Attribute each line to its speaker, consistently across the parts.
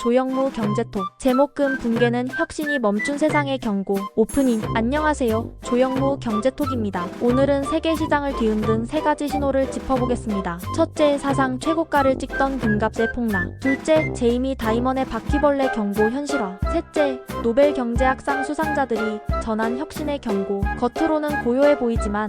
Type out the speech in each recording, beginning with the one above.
Speaker 1: 조영무 경제톡. 제목금 붕괴는 혁신이 멈춘 세상의 경고. 오프닝. 안녕하세요. 조영무 경제톡입니다. 오늘은 세계 시장을 뒤흔든 세 가지 신호를 짚어보겠습니다. 첫째 사상 최고가를 찍던 금값의 폭락. 둘째 제이미 다이먼의 바퀴벌레 경고 현실화. 셋째 노벨 경제학상 수상자들이 전한 혁신의 경고. 겉으로는 고요해 보이지만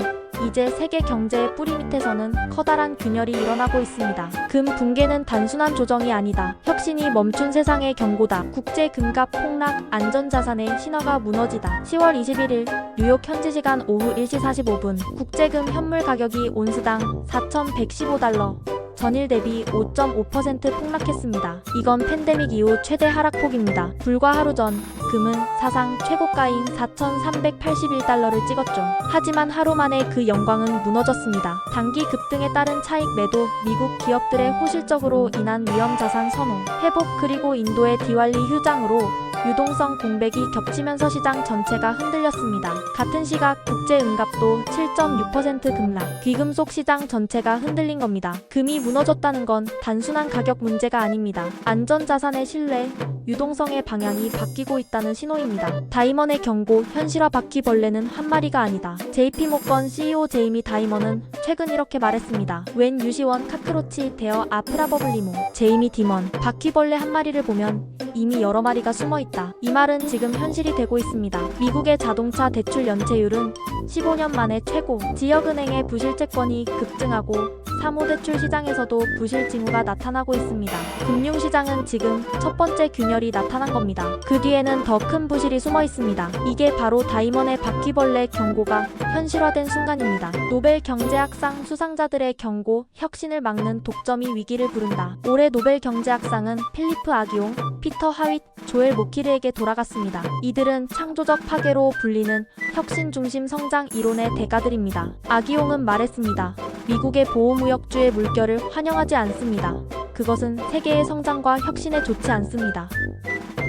Speaker 1: 이제 세계 경제의 뿌리 밑에서는 커다란 균열이 일어나고 있습니다. 금 붕괴는 단순한 조정이 아니다. 혁신이 멈춘 세상의 경고다. 국제 금값 폭락, 안전자산의 신화가 무너지다. 10월 21일 뉴욕 현지 시간 오후 1시 45분 국제금 현물 가격이 온스당 4,115달러. 전일 대비 5.5% 폭락했습니다. 이건 팬데믹 이후 최대 하락폭입니다. 불과 하루 전 금은 사상 최고가인 4,381달러를 찍었죠. 하지만 하루 만에 그 영광은 무너졌습니다. 단기 급등에 따른 차익 매도, 미국 기업들의 호실적으로 인한 위험 자산 선호, 회복 그리고 인도의 디왈리 휴장으로 유동성 공백이 겹치면서 시장 전체가 흔들렸습니다. 같은 시각 국제 은값도 7.6% 급락, 귀금속 시장 전체가 흔들린 겁니다. 금이 무너졌다는 건 단순한 가격 문제가 아닙니다. 안전자산의 신뢰, 유동성의 방향이 바뀌고 있다는 신호입니다. 다이먼의 경고, 현실화 바퀴벌레는 한 마리가 아니다. JP모건 CEO 제이미 다이먼은 최근 이렇게 말했습니다. 웬 유시원 카크로치 대어 아프라버블리모 제이미 디먼 바퀴벌레 한 마리를 보면 이미 여러 마리가 숨어 있다. 이 말은 지금 현실이 되고 있습니다. 미국의 자동차 대출 연체율은 15년 만에 최고, 지역은행의 부실 채권이 급증하고 사모대출 시장에서도 부실 징후가 나타나고 있습니다. 금융시장은 지금 첫 번째 균열이 나타난 겁니다. 그 뒤에는 더 큰 부실이 숨어 있습니다. 이게 바로 다이먼의 바퀴벌레 경고가 현실화된 순간입니다. 노벨 경제학상 수상자들의 경고, 혁신을 막는 독점이 위기를 부른다. 올해 노벨 경제학상은 필리프 아기옹, 피터 하윗, 조엘 모키르에게 돌아갔습니다. 이들은 창조적 파괴로 불리는 혁신 중심 성장 이론의 대가들입니다. 아기옹은 말했습니다. 미국의 보호무역주의 물결을 환영하지 않습니다. 그것은 세계의 성장과 혁신에 좋지 않습니다.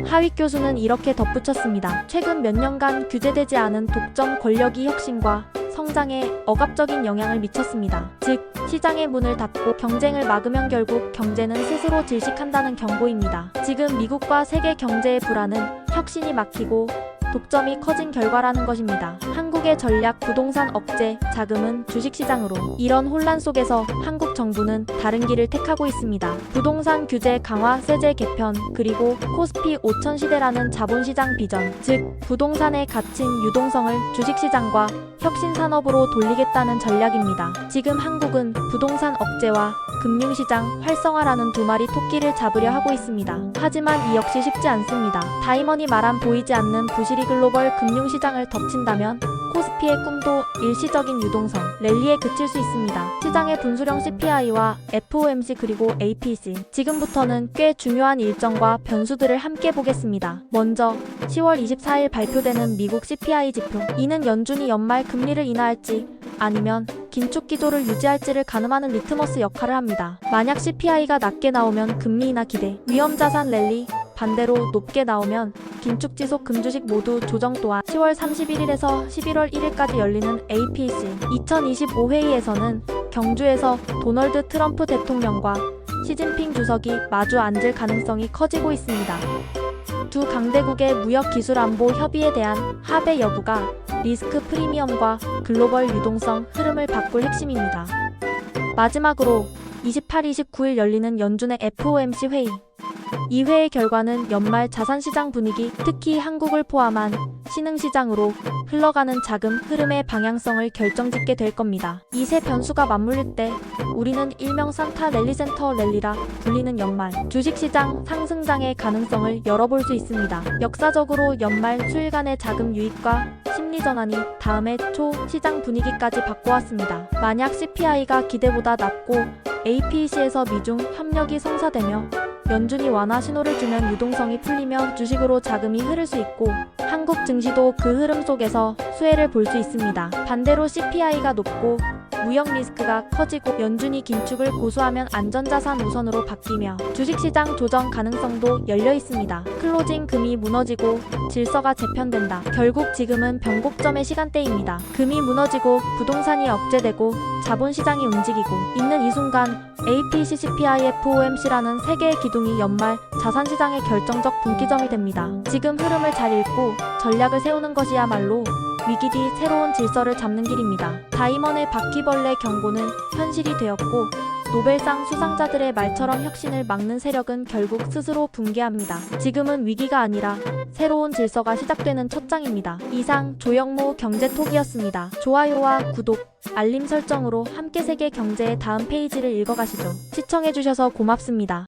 Speaker 1: 하윗 교수는 이렇게 덧붙였습니다. 최근 몇 년간 규제되지 않은 독점 권력이 혁신과 성장에 억압적인 영향을 미쳤습니다. 즉, 시장의 문을 닫고 경쟁을 막으면 결국 경제는 스스로 질식한다는 경고입니다. 지금 미국과 세계 경제의 불안은 혁신이 막히고 독점이 커진 결과라는 것입니다. 한국의 전략 부동산 억제 자금은 주식시장으로 이런 혼란 속에서 한국 정부는 다른 길을 택하고 있습니다. 부동산 규제 강화, 세제 개편, 그리고 코스피 5천 시대라는 자본시장 비전, 즉 부동산에 갇힌 유동성을 주식시장과 혁신 산업으로 돌리겠다는 전략입니다. 지금 한국은 부동산 억제와 금융시장 활성화라는 두 마리 토끼를 잡으려 하고 있습니다. 하지만 이 역시 쉽지 않습니다. 다이먼이 말한 보이지 않는 부실이 글로벌 금융시장을 덮친다면 코스피의 꿈도 일시적인 유동성, 랠리에 그칠 수 있습니다. 시장의 분수령 CPI와 FOMC 그리고 APC. 지금부터는 꽤 중요한 일정과 변수들을 함께 보겠습니다. 먼저 10월 24일 발표되는 미국 CPI 지표. 이는 연준이 연말 금리를 인하할지 아니면 긴축 기조를 유지할지를 가늠하는 리트머스 역할을 합니다. 만약 CPI가 낮게 나오면 금리 인하 기대, 위험 자산 랠리, 반대로 높게 나오면 긴축 지속 금주식 모두 조정 또한 10월 31일에서 11월 1일까지 열리는 APC 2025 회의에서는 경주에서 도널드 트럼프 대통령과 시진핑 주석이 마주 앉을 가능성이 커지고 있습니다. 두 강대국의 무역 기술 안보 협의에 대한 합의 여부가 리스크 프리미엄과 글로벌 유동성 흐름을 바꿀 핵심입니다. 마지막으로 28, 29일 열리는 연준의 FOMC 회의. 이 회의 결과는 연말 자산시장 분위기, 특히 한국을 포함한 신흥시장으로 흘러가는 자금 흐름의 방향성을 결정짓게 될 겁니다. 이 세 변수가 맞물릴 때 우리는 일명 산타 랠리센터 랠리라 불리는 연말 주식시장 상승장의 가능성을 열어볼 수 있습니다. 역사적으로 연말 수일간의 자금 유입과 심리 전환이 다음해 초 시장 분위기까지 바꿔왔습니다. 만약 CPI가 기대보다 낮고 APEC에서 미중 협력이 성사되며 연준이 완화 신호를 주면 유동성이 풀리며 주식으로 자금이 흐를 수 있고 한국 증시도 그 흐름 속에서 수혜를 볼 수 있습니다. 반대로 CPI가 높고 무역 리스크가 커지고 연준이 긴축을 고수하면 안전자산 우선으로 바뀌며 주식시장 조정 가능성도 열려 있습니다. 클로징 금이 무너지고 질서가 재편된다. 결국 지금은 변곡점의 시간대입니다. 금이 무너지고 부동산이 억제되고 자본시장이 움직이고 있는 이 순간 APCCPIFOMC라는 세 개의 기둥이 연말 자산시장의 결정적 분기점이 됩니다. 지금 흐름을 잘 읽고 전략을 세우는 것이야말로 위기 뒤 새로운 질서를 잡는 길입니다. 다이먼의 바퀴벌레 경고는 현실이 되었고 노벨상 수상자들의 말처럼 혁신을 막는 세력은 결국 스스로 붕괴합니다. 지금은 위기가 아니라 새로운 질서가 시작되는 첫 장입니다. 이상 조영모 경제톡이었습니다. 좋아요와 구독, 알림 설정으로 함께 세계 경제의 다음 페이지를 읽어가시죠. 시청해주셔서 고맙습니다.